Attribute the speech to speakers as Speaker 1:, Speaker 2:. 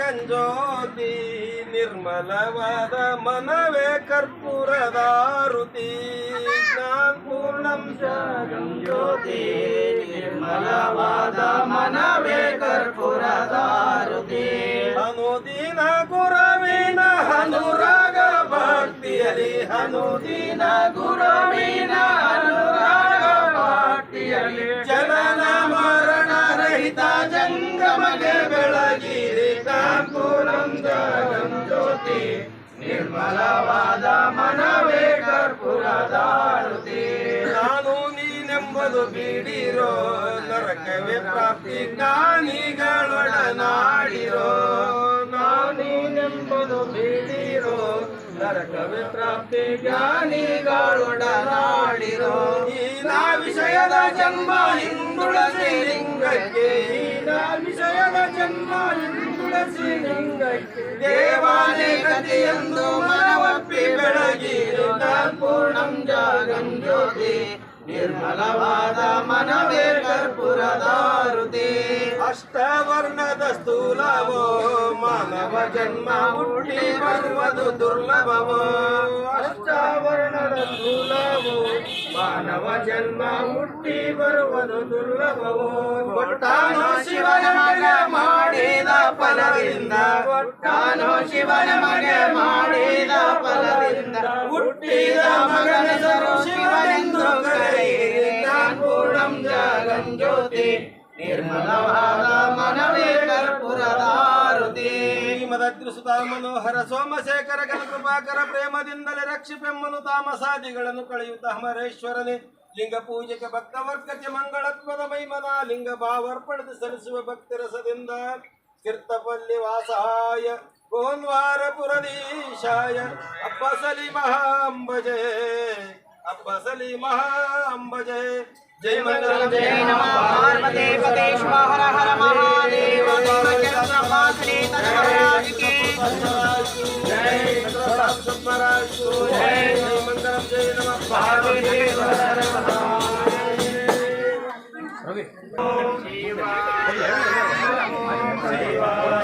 Speaker 1: ಜಗಂಜ್ಯೋತಿ ನಿರ್ಮಲವಾದ ಮನವೇ ಕರ್ಪೂರದಾರುತಿ. ಪೂರ್ಣಂ ಜಗಂಜ್ಯೋತಿ
Speaker 2: ನಿರ್ಮಲವಾದ ಮನವೇ ಕರ್ಪೂರದಾರುತಿ.
Speaker 1: ಅನುದಿನ ಗುರವಿನ ಅನುರಾಗ ಭಕ್ತಿಯಲಿ ಅನುದಿನ
Speaker 2: ನಿರ್ಮಲವಾದ ಮನವೇ ಕರ್ಪೂರದಾರುತಿ
Speaker 1: ನಾನು ನೀನೆಂಬುದು ಬಿಡಿರೋ ನರಕವೇ ಪ್ರಾಪ್ತಿ ಜ್ಞಾನಿಗಳೊಡನಾಡಿರೋ ನಾನು ನೀನೆಂಬುದು ಬಿಡಿರೋ ನರಕವೇ ಪ್ರಾಪ್ತಿ ಜ್ಞಾನಿಗಳೊಡನಾಡಿರೋ ನಾ ವಿಷಯದ ಜನ್ಮ ಹಿಂದುಳಸಿ ಲಿಂಗಕ್ಕೆ. ನಾ ವಿಷಯದ ಜನ್ಮ ಹಿಂದುಳಸಿ ಲಿಂಗಕ್ಕೆ. ಗತಿಯೆಂದು ಮನವಪ್ಪಿ ಬೆಳಗಿರಿ ಪೂರ್ಣಂ ಜಾಗಂ ಜ್ಯೋತಿ.
Speaker 2: ನಿರ್ಮಲವಾದ ಮನವೇ ಕರ್ಪುರದಾರುತಿ
Speaker 1: ಅಷ್ಟವರ್ಣದ ಸ್ಥೂಲವೋ, ಮಾನವ ಜನ್ಮ ಹುಟ್ಟಿ ಬರುವುದು ದುರ್ಲಭವೋ. ಅಷ್ಟವರ್ಣದ ಸ್ಥೂಲವೋ, ಮಾನವ ಜನ್ಮ ಹುಟ್ಟಿ ಬರುವುದು ದುರ್ಲಭವೋ. ಒಟ್ಟಾನೋ ಶಿವನ ಫಲದಿಂದ ನಾನು ಶಿವನ ಮಗೆ ಮಾಡಿದ ಫಲದಿಂದ ಹುಟ್ಟಿದ ಮಗನೆಸರು ಶಿವನೆಂದು ಪೂರ್ಣಂ ಜಗಂ ಜ್ಯೋತಿ.
Speaker 2: ನಿರ್ಮಲವಾದ ಮನವೇ ಕರ್ಪುರದಾರುತಿ
Speaker 1: ಶ್ರೀಮದೃಸುತ ಮನೋಹರ ಸೋಮಶೇಖರ ಕೃಪಾಕರ ಪ್ರೇಮದಿಂದಲೇ ರಕ್ಷಿಪೆಮ್ಮನು ತಾಮಸಾದಿಗಳನ್ನು ಕಳೆಯುತ್ತ ಅಮರೇಶ್ವರನೇ. ಲಿಂಗ ಪೂಜೆಗೆ ಭಕ್ತ ವರ್ಗಕ್ಕೆ ಮಂಗಳತ್ವದ ಮೈಮನ ಲಿಂಗ ಭಾವರ್ಪಣದ ಸಲ್ಲಿಸುವ ಭಕ್ತಿರಸದಿಂದ
Speaker 2: कीर्तपल्लिवासाय महाम्बजे अब्बसलिमहाम्बजे अब्बसलिमहाम्बजे। जय मंगलम जय
Speaker 1: नमः पार्वते पदेश्वः 恭喜发
Speaker 2: 财
Speaker 1: 恭
Speaker 2: 喜